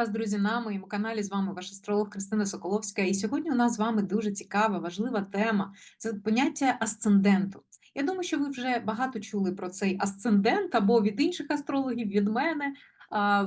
вас, друзі, на моєму каналі. З вами ваш астролог Кристина Соколовська. І сьогодні у нас з вами дуже цікава, важлива тема це поняття асценденту. Я думаю, що ви вже багато чули про цей асцендент або від інших астрологів, від мене.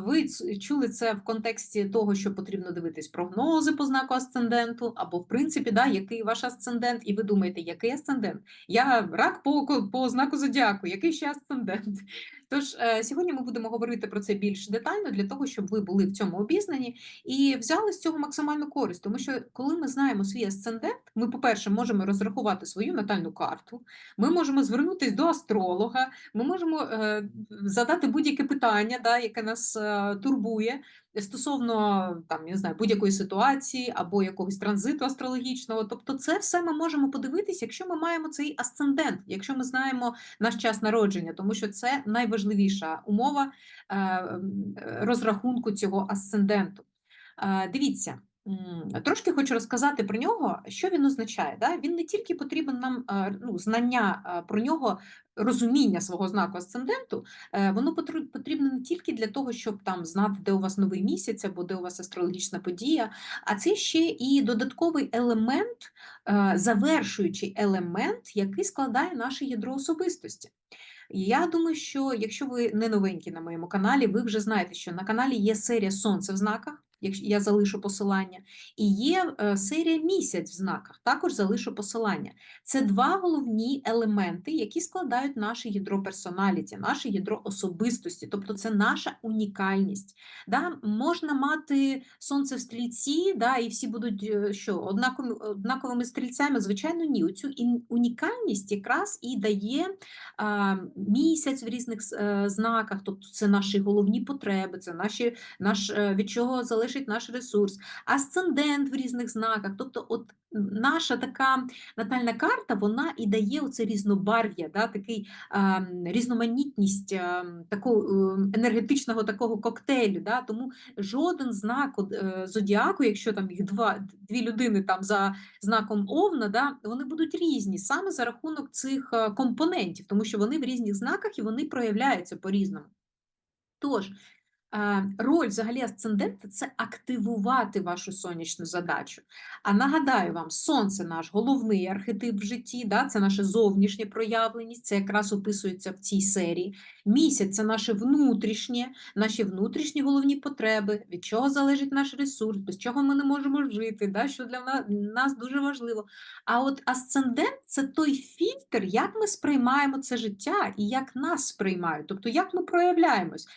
Ви чули це в контексті того, що потрібно дивитись прогнози по знаку асценденту, або в принципі, да, який ваш асцендент, і ви думаєте, який асцендент? Я рак по, по знаку зодіаку, який ще асцендент? Тож е, сьогодні ми будемо говорити про це більш детально для того, щоб ви були в цьому обізнані і взяли з цього максимальну користь. Тому що коли ми знаємо свій асцендент, ми, по-перше, можемо розрахувати свою натальну карту, ми можемо звернутися до астролога, ми можемо е, задати будь-яке питання, да, яке нас е, турбує. Стосовно там, я знаю, будь-якої ситуації або якогось транзиту астрологічного, тобто це все ми можемо подивитися, якщо ми маємо цей асцендент, якщо ми знаємо наш час народження, тому що це найважливіша умова е, розрахунку цього асценденту. Е, Дивіться, трошки хочу розказати про нього, що він означає. Да? Він не тільки потрібен нам е, ну, знання е, про нього, розуміння свого знаку асценденту, е, воно потрібно не тільки для того, щоб там знати, де у вас новий місяць або де у вас астрологічна подія, а це ще і додатковий елемент, завершуючий елемент, який складає наше ядро особистості. Я думаю, що якщо ви не новенькі на моєму каналі, ви вже знаєте, що на каналі є серія Сонце в знаках, я залишу посилання, і є е, серія місяць в знаках, також залишу посилання. Це два головні елементи, які складають наше ядро персоналіті, наше ядро особистості, тобто це наша унікальність. Да? Можна мати сонце в стрільці, да, і всі будуть е, що, однаковими, стрільцями? Звичайно, ні. Оцю унікальність якраз і дає а, місяць в різних с- е, знаках, тобто це наші головні потреби, це наші, наш, від чого залежить наш ресурс, асцендент в різних знаках. Тобто, от наша така натальна карта, вона і дає оце різнобарв'я, да, такий м, різноманітність м, такого е, енергетичного такого коктейлю. Да, тому жоден знак е, зодіаку, якщо там їх два, дві людини там за знаком Овна, да, вони будуть різні саме за рахунок цих е, компонентів, тому що вони в різних знаках і вони проявляються по-різному. Тож, е, роль взагалі асцендента це активувати вашу сонячну задачу. А нагадаю вам, сонце наш головний архетип в житті, да, це наше зовнішнє проявленість, це якраз описується в цій серії. Місяць це наше внутрішнє, наші внутрішні головні потреби, від чого залежить наш ресурс, без чого ми не можемо жити, да, що для нас дуже важливо. А от асцендент це той фільтр, як ми сприймаємо це життя і як нас сприймають, тобто як ми проявляємось.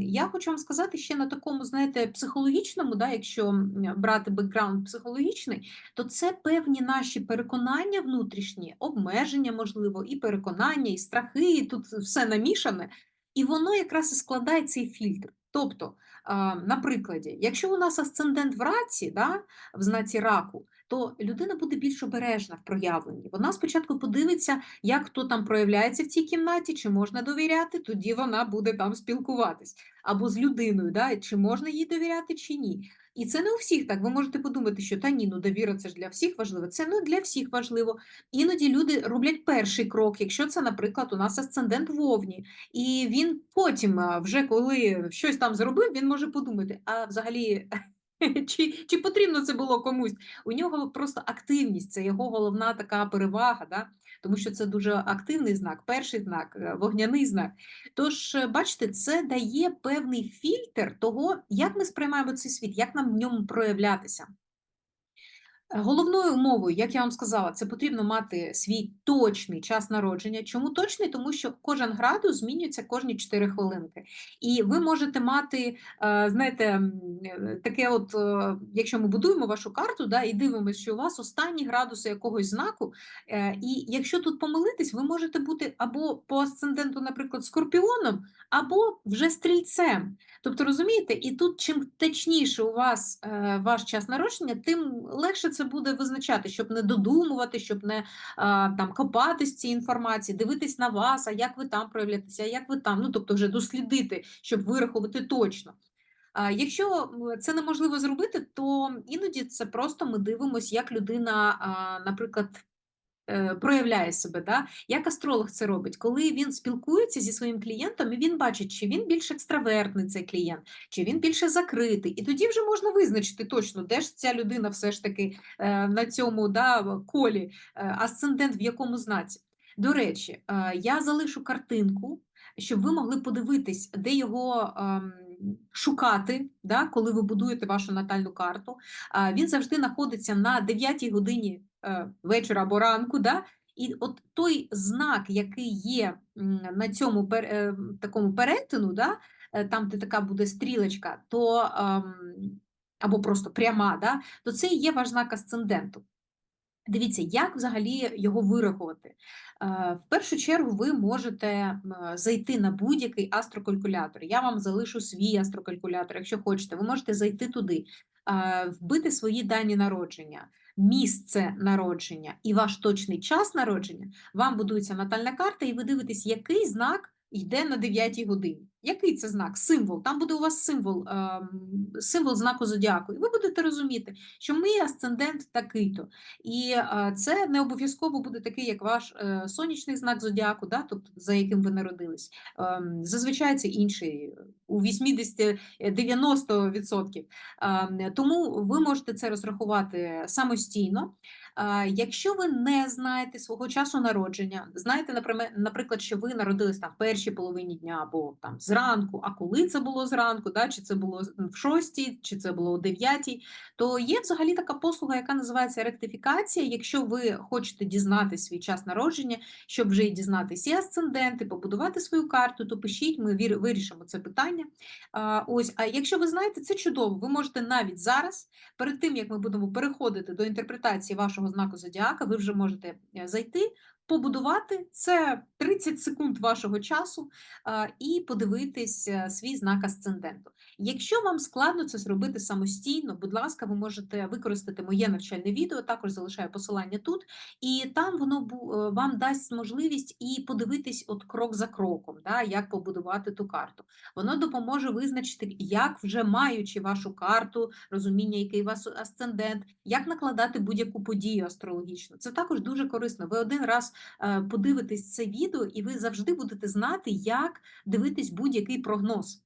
Я хочу вам сказати ще на такому, знаєте, психологічному, да, якщо брати бекграунд психологічний, то це певні наші переконання внутрішні, обмеження, можливо, і переконання, і страхи, і тут все намішане. І воно якраз і складає цей фільтр. Тобто, а, на прикладі, якщо у нас асцендент в раці, да, в знаці раку, то людина буде більш обережна в проявленні. Вона спочатку подивиться, як хто там проявляється в цій кімнаті, чи можна довіряти, тоді вона буде там спілкуватись. Або з людиною, да, чи можна їй довіряти, чи ні. І це не у всіх так. Ви можете подумати, що та ні, ну довіра це ж для всіх важливо. Це не для всіх важливо. Іноді люди роблять перший крок, якщо це, наприклад, у нас асцендент вовні, і він потім, вже коли щось там зробив, він може подумати, а взагалі. Чи, чи потрібно це було комусь? У нього просто активність, це його головна така перевага, да? тому що це дуже активний знак, перший знак, е, вогняний знак. Тож, е, бачите, це дає певний фільтр того, як ми сприймаємо цей світ, як нам в ньому проявлятися. Головною умовою, як я вам сказала, це потрібно мати свій точний час народження. Чому точний? Тому що кожен градус змінюється кожні 4 хвилинки. І ви можете мати, е, знаєте, е, таке, от, е, якщо ми будуємо вашу карту, да, і дивимося, що у вас останні градуси якогось знаку, і якщо тут помилитись, ви можете бути або по асценденту, наприклад, скорпіоном, або вже стрільцем. Тобто, розумієте, і тут чим точніше у вас ваш час народження, тим легше це буде визначати, щоб не додумувати, щоб не а, там копатись цій інформації, дивитись на вас, а як ви там проявляєтеся, а як ви там, ну тобто вже дослідити, щоб вирахувати точно. Якщо це неможливо зробити, то іноді це просто ми дивимося, як людина, наприклад, проявляє себе, да? Як астролог це робить? Коли він спілкується зі своїм клієнтом, і він бачить, чи він більш екстравертний цей клієнт, чи він більше закритий. І тоді вже можна визначити точно, де ж ця людина все ж таки е, на цьому да, колі, е, асцендент в якому знаці. До речі, е, я залишу картинку, щоб ви могли подивитись, де його ем, шукати, да, коли ви будуєте вашу натальну карту. Е, Він завжди знаходиться на 9 годині е, вечора або ранку. Да? І от той знак, який є на цьому пер- е, такому перетину, да, е, там, де така буде стрілочка, то ем, або просто пряма, да, то це і є ваш знак асценденту. Дивіться, як взагалі його вирахувати. Е, В першу чергу ви можете зайти на будь-який астрокалькулятор. Я вам залишу свій астрокалькулятор, якщо хочете, ви можете зайти туди, е, вбити свої дані народження, місце народження і ваш точний час народження. Вам будується натальна карта, і ви дивитесь, який знак йде на 9 годині. Який це знак? Символ. Там буде у вас символ, ем, символ знаку зодіаку. І ви будете розуміти, що мій асцендент такий-то. І е, це не обов'язково буде такий, як ваш е, сонячний знак зодіаку, да, тобто за яким ви народились. Зазвичай це інший у 80-90%. Ем, Тому ви можете це розрахувати самостійно. Якщо ви не знаєте свого часу народження, знаєте, наприклад, що ви народились там в першій половині дня або там зранку, а коли це було зранку, да, чи це було в шостій, чи це було о дев'ятій, то є взагалі така послуга, яка називається ректифікація. Якщо ви хочете дізнати свій час народження, щоб вже і дізнатися асценденти, побудувати свою карту, то пишіть, ми вирішимо це питання. А, ось, а якщо ви знаєте, це чудово. Ви можете навіть зараз, перед тим як ми будемо переходити до інтерпретації вашого знаку зодіака, ви вже можете е, зайти. Побудувати це 30 секунд вашого часу і подивитись е, свій знак асценденту. Якщо вам складно це зробити самостійно, будь ласка, ви можете використати моє навчальне відео, також залишаю посилання тут, і там воно е, вам дасть можливість і подивитись от крок за кроком, да, як побудувати ту карту. Воно допоможе визначити, як вже маючи вашу карту, розуміння, який у вас асцендент, як накладати будь-яку подію астрологічну. Це також дуже корисно. Ви один раз подивитесь це відео, і ви завжди будете знати, як дивитись будь-який прогноз.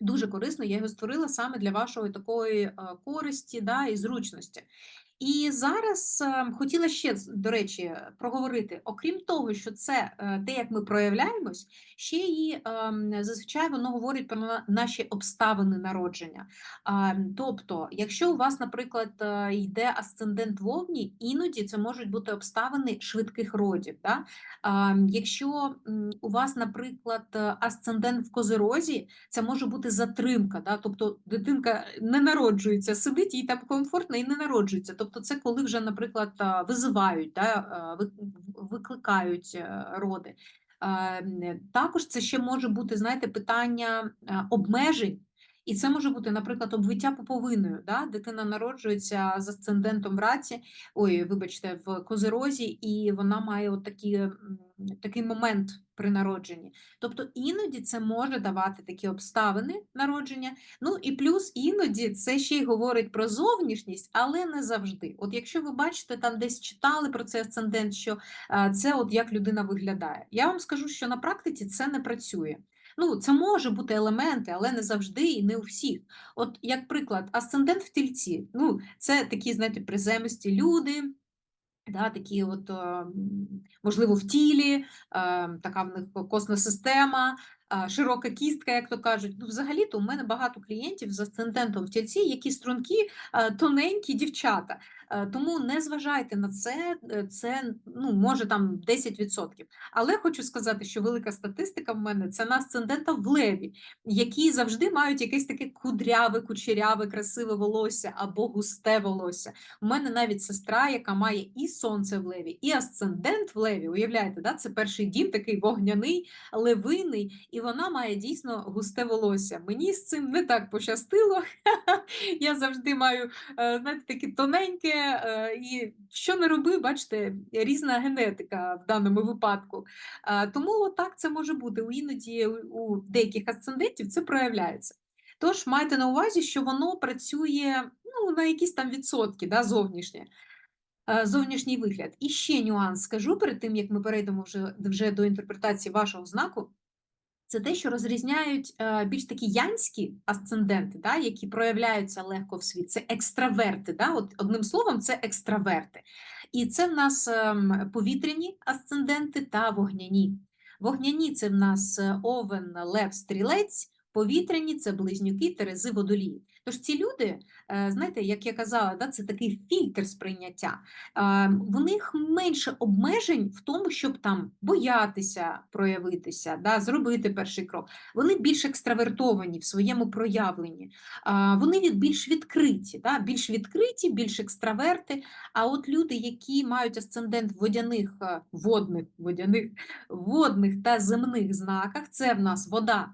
Дуже корисно, я його створила саме для вашої такої е, користі да, і зручності. І зараз е, хотіла ще, до речі, проговорити, окрім того, що це е, те, як ми проявляємось, ще й ем, зазвичай воно говорить про наші обставини народження. Тобто, якщо у вас, наприклад, е, йде асцендент вовні, іноді це можуть бути обставини швидких родів. Да? Якщо у вас, наприклад, е, асцендент в козирозі, це може бути затримка, да? тобто дитинка не народжується, сидить їй там комфортно і не народжується. Тобто, це коли вже, наприклад, визивають, да? в- викликають е, роди. Також це ще може бути, знаєте, питання е, обмежень. І це може бути, наприклад, обвиття пуповиною. Да? Дитина народжується з асцендентом в раці, ой, вибачте, в козирозі, і вона має от такі, такий момент при народженні. Тобто іноді це може давати такі обставини народження. Ну і плюс іноді це ще й говорить про зовнішність, але не завжди. От якщо ви бачите, там десь читали про цей асцендент, що а, це от як людина виглядає. Я вам скажу, що на практиці це не працює. Ну, це може бути елементи, але не завжди і не у всіх. От, як приклад, асцендент в тільці. Ну, це такі, знаєте, приземисті люди, Да, такі от, е, можливо, в тілі, е, така в них косна система, широка кістка, як то кажуть. Ну, взагалі-то у мене багато клієнтів з асцендентом в тільці, які стрункі, тоненькі дівчата. Е, Тому не зважайте на це, е, це ну, може там 10%. Але хочу сказати, що велика статистика в мене це на асцендента в леві, які завжди мають якесь таке кудряве, кучеряве, красиве волосся або густе волосся. У мене навіть сестра, яка має і сонце в леві, і асцендент в леві. Уявляєте, да? це перший дім, такий вогняний, левиний, і вона має дійсно густе волосся. Мені з цим не так пощастило. Я завжди маю, е, знаєте, таке тоненьке, е, і що не роби, бачите, різна генетика в даному випадку. Е, Тому так це може бути. У Іноді у деяких асцендентів це проявляється. Тож майте на увазі, що воно працює ну, на якісь там відсотки да, зовнішнє. зовнішній вигляд. І ще нюанс скажу перед тим, як ми перейдемо вже, вже до інтерпретації вашого знаку. Це те, що розрізняють е, більш такі янські асценденти, да, які проявляються легко в світ. Це екстраверти. Да? От, Одним словом, це екстраверти. І це в нас ем, повітряні асценденти та вогняні. Вогняні це в нас е, овен, лев, стрілець, повітряні це близнюки, терези, водолії. Тож ці люди, е, знаєте, як я казала, да, це такий фільтр сприйняття. В них менше обмежень в тому, щоб там боятися проявитися, да, зробити перший крок. Вони більш екстравертовані в своєму проявленні, вони більш відкриті, да, більш відкриті, більш екстраверти. А от люди, які мають асцендент водяних, е, водних, водяних, водних та земних знаках, це в нас вода,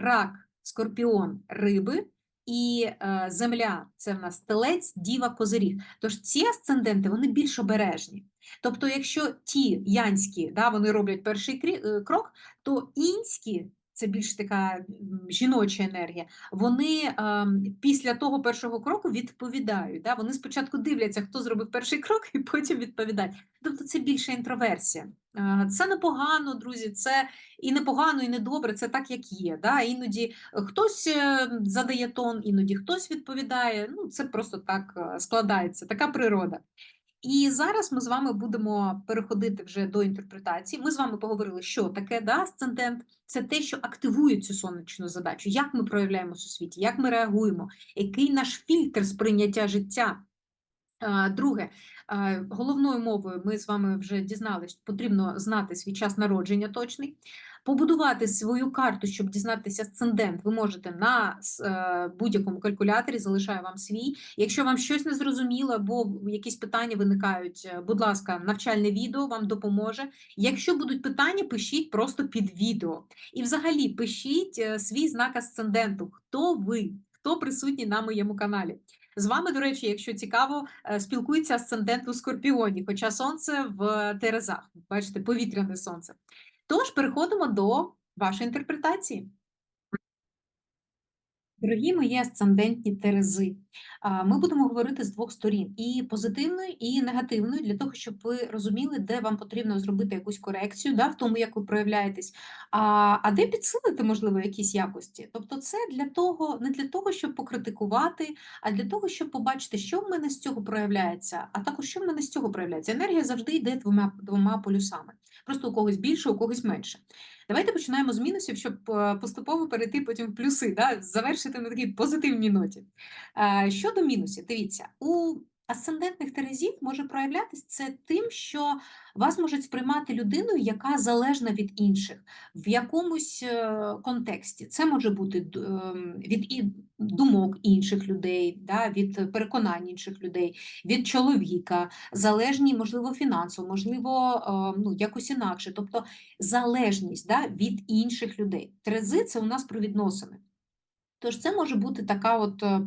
рак, скорпіон, риби і е, земля це в нас телець, діва, козиріг. Тож ці асценденти вони більш обережні. Тобто, якщо ті янські да, вони роблять перший е, крок, то інські це більш така жіноча енергія. Вони е, після того першого кроку відповідають. Да? Вони спочатку дивляться, хто зробив перший крок, і потім відповідають. Тобто це більше інтроверсія. Е, це непогано, друзі. Це і непогано, і недобре. Це так, як є. Да? Іноді хтось е, задає тон, іноді хтось відповідає. Ну, це просто так е, складається, така природа. І зараз ми з вами будемо переходити вже до інтерпретації. Ми з вами поговорили, що таке да, асцендент. Це те, що активує цю сонячну задачу, як ми проявляємося у світі, як ми реагуємо, який наш фільтр сприйняття життя. Друге, головною мовою ми з вами вже дізналися, потрібно знати свій час народження точний. Побудувати свою карту, щоб дізнатися асцендент, ви можете на е, будь-якому калькуляторі, залишаю вам свій. Якщо вам щось не зрозуміло, або якісь питання виникають, е, будь ласка, навчальне відео вам допоможе. Якщо будуть питання, пишіть просто під відео. І взагалі пишіть е, свій знак асценденту, хто ви, хто присутній на моєму каналі. З вами, до речі, якщо цікаво, спілкується асцендент у Скорпіоні, хоча сонце в Терезах, бачите, повітряне сонце. Тож переходимо до вашої інтерпретації. Дорогі мої асцендентні терези, ми будемо говорити з двох сторін: і позитивною, і негативною, для того, щоб ви розуміли, де вам потрібно зробити якусь корекцію, да, в тому, як ви проявляєтесь, а а де підсилити, можливо, якісь якості. Тобто, це для того, не для того, щоб покритикувати, а для того, щоб побачити, що в мене з цього проявляється, а також що в мене з цього проявляється. Енергія завжди йде двома двома полюсами. Просто у когось більше, у когось менше. Давайте починаємо з мінусів, щоб е, поступово перейти потім в плюси, да? завершити на такій позитивній ноті. Е, щодо мінусів, дивіться, у асцендентних терезів може проявлятися це тим, що вас можуть сприймати людиною, яка залежна від інших в якомусь е, контексті. Це може бути ем, від думок інших людей, від переконань інших людей, від чоловіка, залежні, можливо, фінансово, можливо, ем, ну, якось інакше. Тобто залежність від інших людей. Терези це у нас про відносини. Тож це може бути така от е,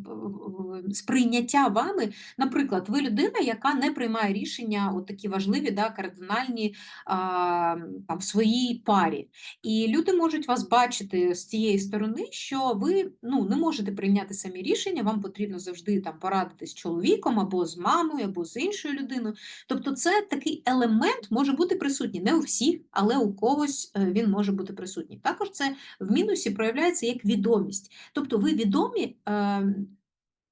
сприйняття вами, наприклад, ви людина, яка не приймає рішення, от такі важливі, да, кардинальні а, там, в своїй парі. І люди можуть вас бачити з цієї сторони, що ви ну, не можете прийняти самі рішення, вам потрібно завжди там порадитись з чоловіком або з мамою, або з іншою людиною. Тобто, це такий елемент може бути присутній. Не у всіх, але у когось е, він може бути присутній. Також це в мінусі проявляється як відомість. Тобто ви відомі е,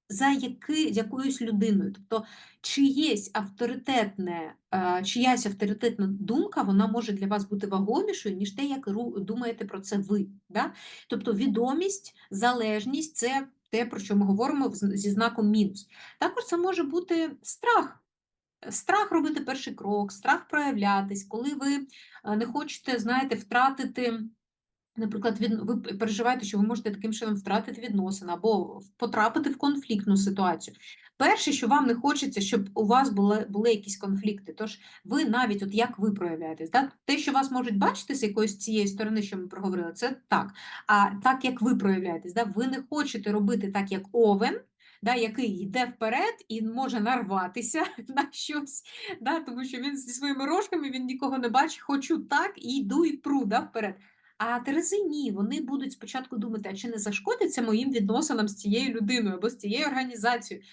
за яки, якоюсь людиною. Тобто чиєсь авторитетне, е, чиясь авторитетна думка вона може для вас бути вагомішою, ніж те, як думаєте про це ви. Да? Тобто відомість, залежність це те, про що ми говоримо зі знаком мінус. Також це може бути страх. Страх робити перший крок, страх проявлятись, коли ви е, не хочете, знаєте, втратити. Наприклад, від, ви переживаєте, що ви можете таким чином втратити відносини або потрапити в конфліктну ситуацію. Перше, що вам не хочеться, щоб у вас були були якісь конфлікти. Тож ви навіть, от як ви проявляєтесь, да? те, що вас можуть бачити з якоїсь цієї сторони, що ми проговорили, це так. А так, як ви проявляєтесь, да? ви не хочете робити так, як овен. Да, який йде вперед і може нарватися на щось, да, тому що він зі своїми рожками він нікого не бачить, хочу так і йду і пру да, вперед. А Терези ні, вони будуть спочатку думати, а чи не зашкодиться моїм відносинам з цією людиною або з цією організацією.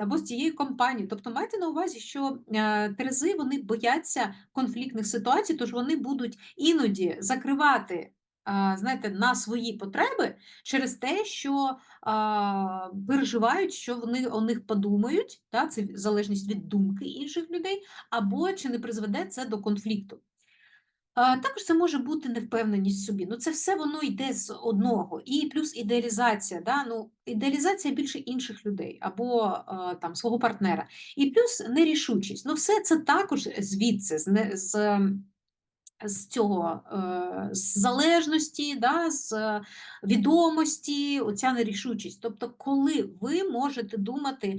або з тією компанією. Тобто майте на увазі, що е, терези вони бояться конфліктних ситуацій, тож вони будуть іноді закривати. Знаєте, на свої потреби через те, що а, переживають, що вони у них подумають, та, це залежність від думки інших людей, або чи не призведе це до конфлікту. А, Також це може бути невпевненість в собі. Ну, це все воно йде з одного. І плюс ідеалізація, да? ну, ідеалізація більше інших людей або там свого партнера. І плюс нерішучість. Ну, все це також звідси, з, з з цього е, з залежності, да, з відомості, оця нерішучість. Тобто, коли ви можете думати,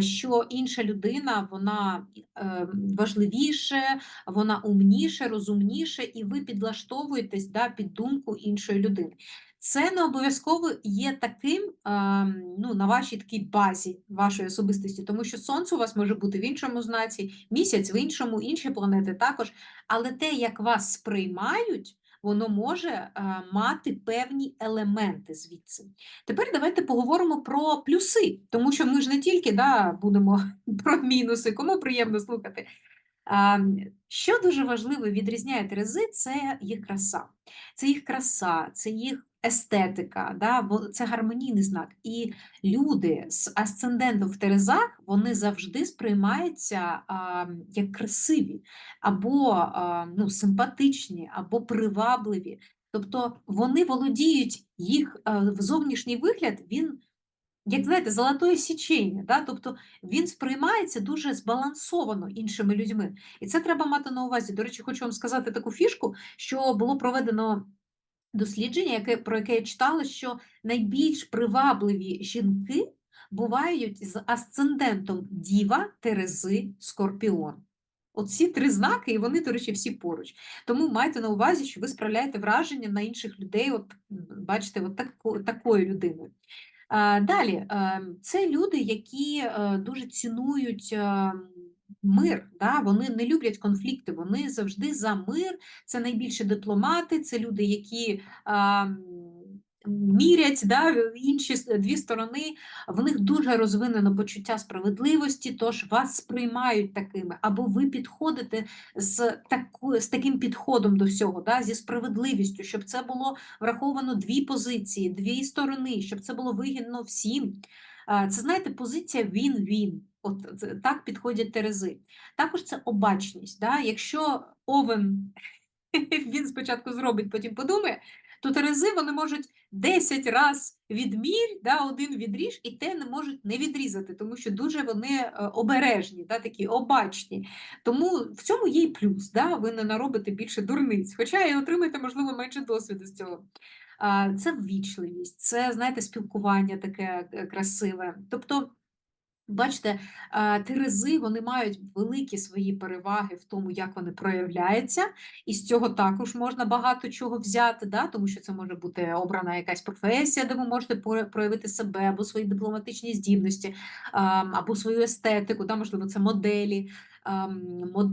що інша людина вона е, важливіше, вона умніше, розумніше, і ви підлаштовуєтесь да, під думку іншої людини. Це не обов'язково є таким ну, на вашій такій базі вашої особистості, тому що сонце у вас може бути в іншому знаці, місяць в іншому, інші планети також. Але те, як вас сприймають, воно може мати певні елементи звідси. Тепер давайте поговоримо про плюси, тому що ми ж не тільки да, будемо про мінуси, кому приємно слухати. Що дуже важливо відрізняє Терези, це їх краса. Це їх краса, це їх естетика, да? це гармонійний знак. І люди з асцендентом в Терезах вони завжди сприймаються а, як красиві, або а, ну, симпатичні, або привабливі. Тобто вони володіють їх а, зовнішній вигляд, він як знаєте, золотое січення, да? тобто він сприймається дуже збалансовано іншими людьми. І це треба мати на увазі. До речі, хочу вам сказати таку фішку, що було проведено дослідження, яке, про яке я читала, що найбільш привабливі жінки бувають з асцендентом Діва, Терези, Скорпіон. Оці три знаки, і вони, до речі, всі поруч. Тому майте на увазі, що ви справляєте враження на інших людей, от бачите, от тако, такою людиною. Далі, ем, це люди, які е, дуже цінують ем, мир, да? вони не люблять конфлікти, вони завжди за мир, це найбільше дипломати, це люди, які мірять да, інші дві сторони, в них дуже розвинено почуття справедливості, тож вас сприймають такими, або ви підходите з таку, з таким підходом до всього, да, зі справедливістю, щоб це було враховано дві позиції, дві сторони, щоб це було вигідно всім. Це знаєте, позиція він-він. От так підходять терези. Також це обачність. Да? Якщо овен він спочатку зробить, потім подумає, то терези вони можуть 10 раз відмірь, да, один відріж, і те не можуть не відрізати, тому що дуже вони е, обережні, да, такі обачні. Тому в цьому є й плюс. Да, Ви не наробите більше дурниць, хоча і отримаєте, можливо, менше досвіду з цього. Це ввічливість, це, знаєте, спілкування таке е, красиве. Тобто Бачите, терези вони мають великі свої переваги в тому, як вони проявляються, і з цього також можна багато чого взяти, да? тому що це може бути обрана якась професія, де ви можете проявити себе, або свої дипломатичні здібності, або свою естетику, да? можливо, це моделі,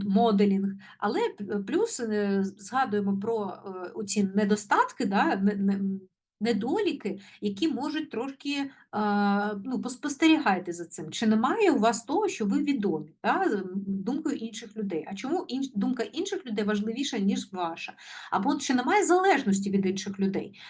моделінг. Але плюс е, згадуємо про е, ці недостатки. да? недоліки, які можуть трошки ну, поспостерігайте за цим. Чи немає у вас того, що ви відомі да, думкою інших людей? А чому інш, думка інших людей важливіша, ніж ваша? Або чи немає залежності від інших людей?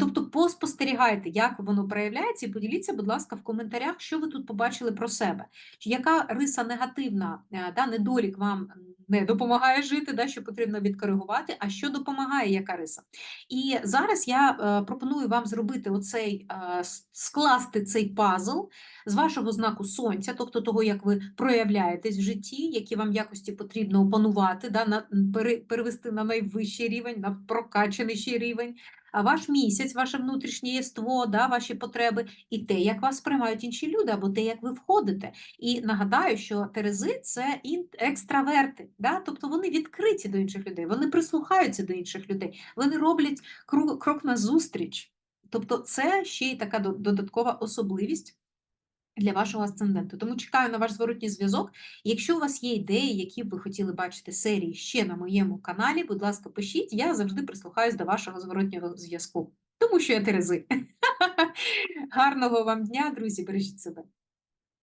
Тобто поспостерігайте, як воно проявляється, і поділіться, будь ласка, в коментарях, що ви тут побачили про себе. Яка риса негативна, е, да, недолік вам не допомагає жити, да, що потрібно відкоригувати, а що допомагає яка риса? І зараз я е, пропоную вам зробити оцей е, скласти цей пазл з вашого знаку сонця, тобто того, як ви проявляєтесь в житті, які вам якості потрібно опанувати, да, на, перевести на найвищий рівень, на прокачаний рівень а ваш місяць, ваше внутрішнє єство, да, ваші потреби, і те, як вас сприймають інші люди, або те, як ви входите. І нагадаю, що терези це екстраверти, да? тобто вони відкриті до інших людей, вони прислухаються до інших людей, вони роблять крок, крок на зустріч. Тобто, це ще й така додаткова особливість для вашого асценденту. Тому чекаю на ваш зворотній зв'язок. Якщо у вас є ідеї, які б ви хотіли бачити серії ще на моєму каналі, будь ласка, пишіть, я завжди прислухаюсь до вашого зворотнього зв'язку, тому що я Терези. Гарного вам дня, друзі, бережіть себе.